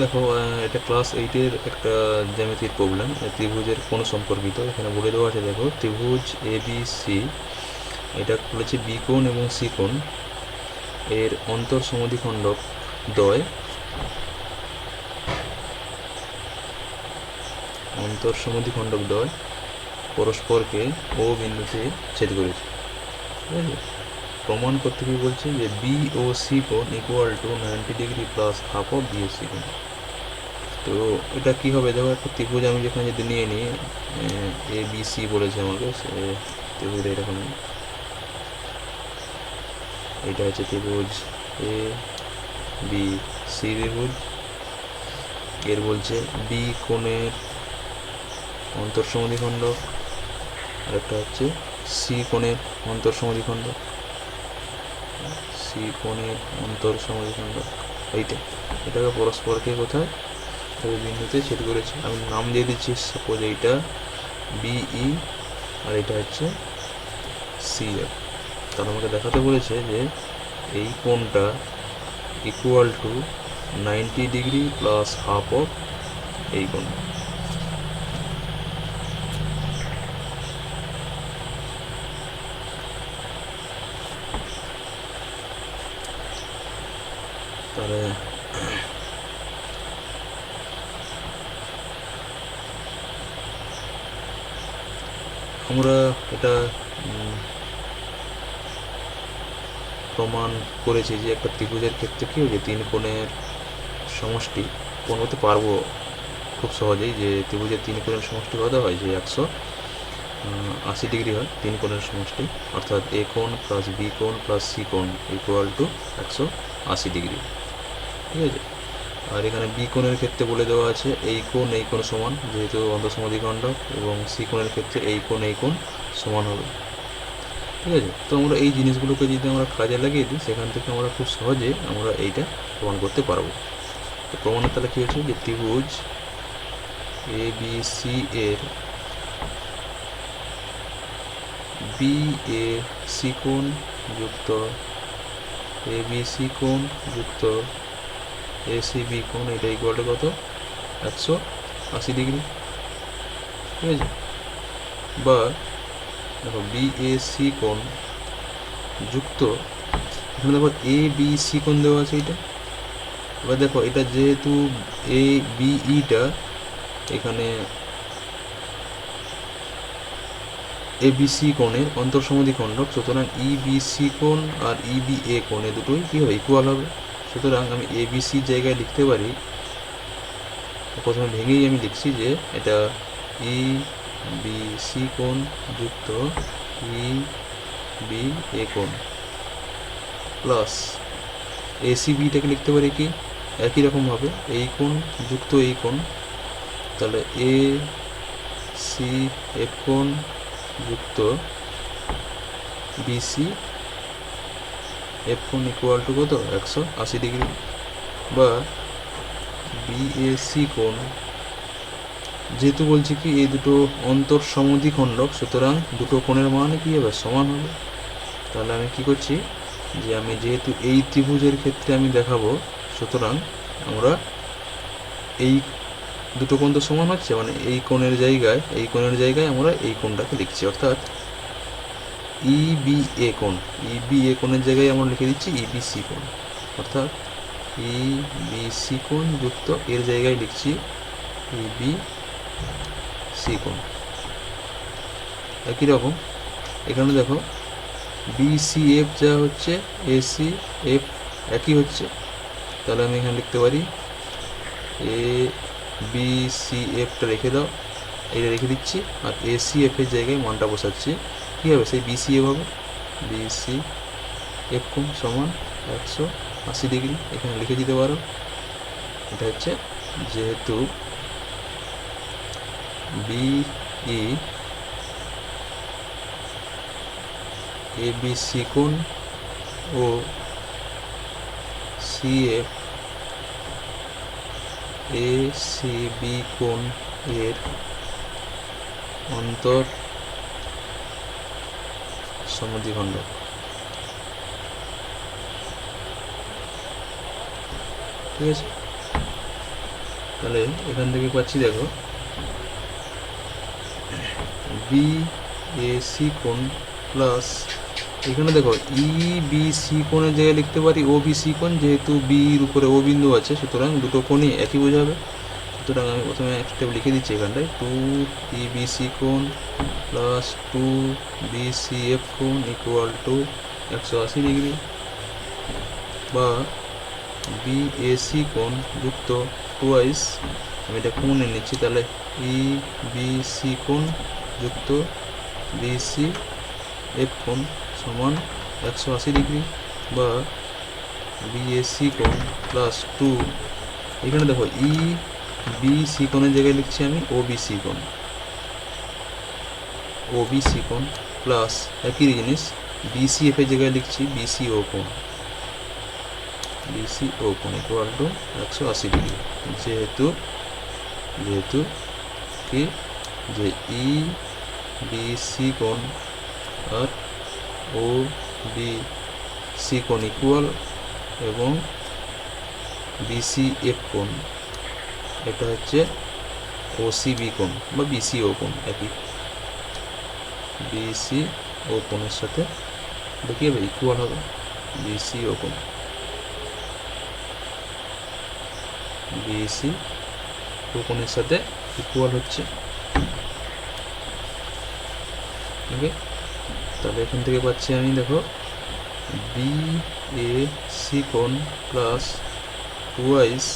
দেখো এটা ক্লাস এইটের একটা জ্যামিতির প্রবলেম ত্রিভুজের কোন সম্পর্কিত। এখানে বলে দেওয়া আছে, দেখো, ত্রিভুজ এ বি সি এটা বলেছে বি কোণ এবং সি কোণ। এর অন্তর সমদ্বিখণ্ডক দ্বয় অন্তর সমদ্বিখণ্ডক দ্বয় পরস্পরকে ও বিন্দুতে ছেদ করেছে। ঠিক আছে? প্রমাণ করতে কি বলছে যে বি ও সি কোণ equal to ninety degree plus half of C কোণ তো এটা কি হবে? দেখো, একটা ত্রিভুজ আমি যেখানে যদি নিয়ে নিই, এ বি সি বলেছে আমাকে ত্রিভুজ এরকম। এটা হচ্ছে ত্রিভুজ এ বি সি ত্রিভুজ। এর বলছে বি কোণের অন্তর সমদ্বিখণ্ডক আর একটা হচ্ছে সি কোণের অন্তর সমদ্বিখণ্ডক সি কোণের অন্তর সমদ্বিখণ্ডক এইটা এটাকে পরস্পরকে কোথায়? ও বিন্দুতে ছেদ করেছে। আমি নাম দিয়ে দিচ্ছি সাপোজ এইটা বিই আর এটা হচ্ছে সি এফ তাহলে আমাকে দেখাতে বলেছে যে এই কোণটা equal to ninety degree plus half of এই কোণ। তাহলে আমরা এটা প্রমাণ করেছি যে একটা ত্রিভুজের ক্ষেত্রে কি যে তিন কোণের সমষ্টি, কোণ হতে পারব খুব সহজেই যে ত্রিভুজের তিন কোণের সমষ্টি কত হয়? যে একশো আশি ডিগ্রি হয় তিন কোণের সমষ্টি। অর্থাৎ এ কোণ প্লাস বি কোণ প্লাস সি কোণ ইকুয়াল টু একশো আশি ডিগ্রি। ঠিক আছে আর এখানে বি কোণের ক্ষেত্রে বলে দেওয়া আছে, এই কোণ এই কোণ সমান, যেহেতু অন্তঃসমদ্বিখণ্ডক এবং সি কোণের ক্ষেত্রে এই কোণ এই কোণ সমান হবে। ঠিক আছে? তো আমরা এই জিনিসগুলোকে যদি আমরা কাজে লাগিয়ে দিই, সেখান থেকে আমরা খুব সহজে আমরা এইটা প্রমাণ করতে পারব। তো প্রমাণের তাহলে কী হচ্ছে যে ত্রিভুজ এ, বি, সি এর বি এ সি কোণ যুক্ত এ বি সি কোণ যুক্ত এ সি বি কোণ এটা ইকুয়াল টু কত? একশো আশি ডিগ্রি ঠিক আছে? বা দেখো বি এ সি কোণ যুক্ত। এখানে দেখো এ বি সি কোণ দেওয়া আছে এটা। এবার দেখো, এটা যেহেতু এ বি ইটা এখানে এ বি সি কোণের অন্তঃসমদ্বিখণ্ডক সুতরাং ই বি সি কোণ আর ই বি এ কোণে দুটোই কী হবে? ইকুয়াল হবে। সুতরাং আমি এ বি সি জায়গায় লিখতে পারি। প্রথমে ভেঙেই আমি লিখছি যে এটা ই বি সি কোণ যুক্ত ই বি এ কোণ। প্লাস এসি বিটাকে লিখতে পারি কি? একই রকমভাবে এই কোণ যুক্ত এই কোণ। তাহলে এ সি এফ কোণ যুক্ত বিসি এফ কোণ ইকুয়াল টু কত? একশো আশি ডিগ্রি বা বিএসি কোণ। যেহেতু বলছি কি, এই দুটো অন্তর সমদ্বিখণ্ডক সুতরাং দুটো কোণের মান কি হবে? সমান হবে। তাহলে আমি কি করছি? যে আমি যেহেতু এই ত্রিভুজের ক্ষেত্রে আমি দেখাবো, সুতরাং আমরা এই দুটো কোণ তো সমান হচ্ছে মানে এই কোণের জায়গায়, এই কোণের জায়গায় আমরা এই কোণটাকে লিখছি, অর্থাৎ ই বি এ কোণ। ই বি এ কোণের জায়গায় আমরা লিখে দিচ্ছি ই বি সি কোণ। অর্থাৎ ই বি সি কোণ যুক্ত এর জায়গায় লিখছি ই বি সি কোণ। একই রকম। এখানে দেখো বি সি এফ যা হচ্ছে এ সি এফ একই হচ্ছে। তাহলে আমি এখানে লিখতে পারি এ বি সি এফটা রেখে দাও। এটা রেখে দিচ্ছি আর এ সি এফের জায়গায় মানটা বসাচ্ছি। কী হবে? সেই বি সি এফ হবে। বি সি এফ কোণ সমান একশো আশি ডিগ্রি। এখানে লিখে দিতে পারো। এটা হচ্ছে যেহেতু B E A B C কোণ ও সি এ সি বি কোণ এর অন্তর সমদ্বিখণ্ডক ঠিক আছে? তাহলে এখান থেকে পাচ্ছি দেখো। বি এ সি কোণ প্লাস এখানে দেখো ই বি সি কোণের জায়গায় লিখতে পারি ও বি সি কোণ, যেহেতু বির উপরে ও বিন্দু আছে, সুতরাং দুটো কোণই একই বোঝাবে। সুতরাং আমি প্রথমে এক স্টেপ লিখে দিচ্ছি এখানটায়। টু ই বি সি কোণ plus two B C F কোণ ইকুয়াল টু একশো আশি ডিগ্রি বা বি এ সি কোণ যুক্ত টুয়াইস আমি এটা কমনে নিচ্ছি, তাহলে ই বি সি কোণ যুক্ত বি সি এফ কোণ সমান একশো আশি ডিগ্রি বা বি এ সি কোণ প্লাস টু এখানে দেখো ই বি সি কোণের জায়গায় লিখছি আমি, ও বি সি কোণ। ও বি সি কোণ প্লাস একই জিনিস বিসি এফ এর জায়গায় লিখছি বিসি ও কোণ। বিসি ও কোণ ইকুয়াল টু একশো আশি ডিগ্রি যেহেতু যেহেতু কি? যে ই, বি সি কোণ আর ও বি সি কোণ ইকুয়াল এবং বিসি এফ কোণ। এটা হচ্ছে ও সি বি কোণ বা বিসি ও কোণ, একই। বিসি ও কোণের সাথে দেখি হবে ইকুয়াল হবে বিসি ও কোণ। বিসি ও কোণের সাথে ইকুয়াল হচ্ছে। ওকে, তাহলে এখান থেকে পাচ্ছি আমি, দেখো বি এ সি কোণ প্লাস টুয়াইস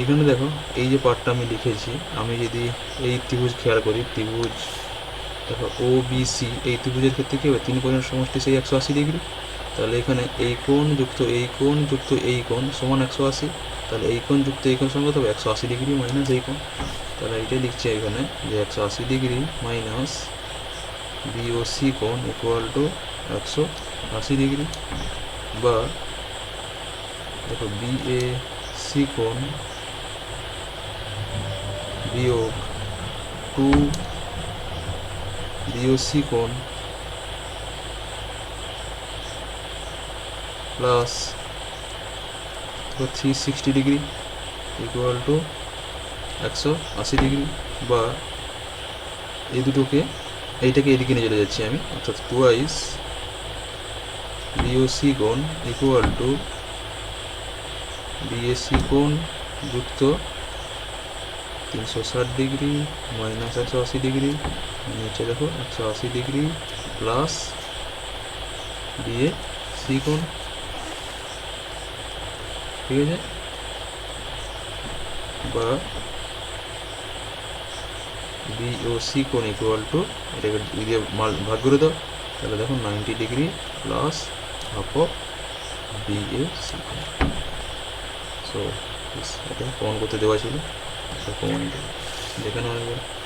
এইখানে দেখো, এই যে পার্টটা আমি লিখেছি, আমি যদি এই ত্রিভুজ খেয়াল করি, ত্রিভুজ, দেখো ও বি সি এই ত্রিভুজের ক্ষেত্রে কী হবে? তিন কোণের সমষ্টি সেই একশো আশি ডিগ্রি। তাহলে এখানে এই কোণ যুক্ত এই কোণ যুক্ত এই কোণ সমান একশো আশি। তাহলে এই কোণ যুক্ত এই কোণ সমান হবে? একশো আশি ডিগ্রি মাইনাস এই কোণ। তাহলে এইটাই লিখছি এখানে যে একশো আশি ডিগ্রি মাইনাস বিওসি কোণ ইকুয়াল টু একশো আশি ডিগ্রি। বা দেখো বি এ সি কোণ বিয়োগ টু বিওসি কোণ plus three sixty degree equal to একশো আশি ডিগ্রি বা এই দুটোকে, এইটাকে এদিকে নিয়ে চলে যাচ্ছি আমি, অর্থাৎ টুয়াইস বিওসি কোণ ইকুয়াল টু বিএসসি কোণ যুক্ত তিনশো ষাট ডিগ্রি মাইনাস একশো আশি ডিগ্রি নিচে দেখো একশো আশি ডিগ্রি প্লাস বিএ সি কোণ ঠিক আছে বা বিওসি কোণ ইকুয়াল টু এটাকে দুই দিয়ে মাল ভাগ করে দাও তাহলে দেখো ninety degree plus half of BAC কোণ সো এটা প্রমাণ করতে দেওয়া ছিল kukunin. Hindi ganun yun.